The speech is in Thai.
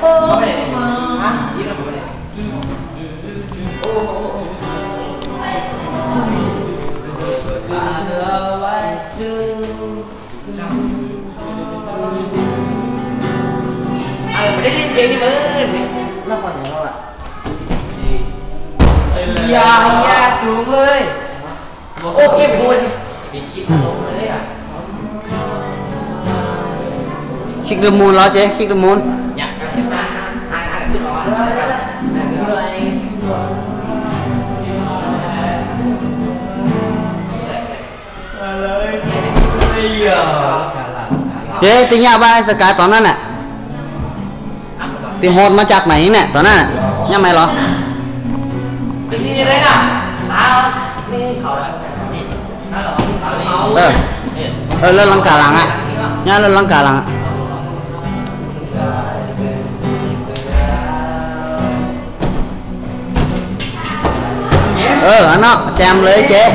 โอ้ไม่ได้ฮะยิ้มแล้วผมไม่ได้โอ้โหเออไม่ได้เล่นเพลงที่มันละครองเราอะอย่าอย่าสูงเลยโอ้เก็บบุญมีคิดลง คิกเดอะมูนเหรอเจ๊คิกเดอะมูนอยากขึ้นมาอ่านอ่านขึ้นมาเลเจ๊ติงยาบ้านไอ้สกายตอนนั้นน่ะติโหดมาจากไหนเนี่ยตอนนั้นยังไงเหรอจริงๆเลยนะอ้าวนี่เขานี่เอเขาเออเออแล้วลังกาหลังอะย่าแล้วลังกาหลังอะ ừ nó chạm lưỡi chết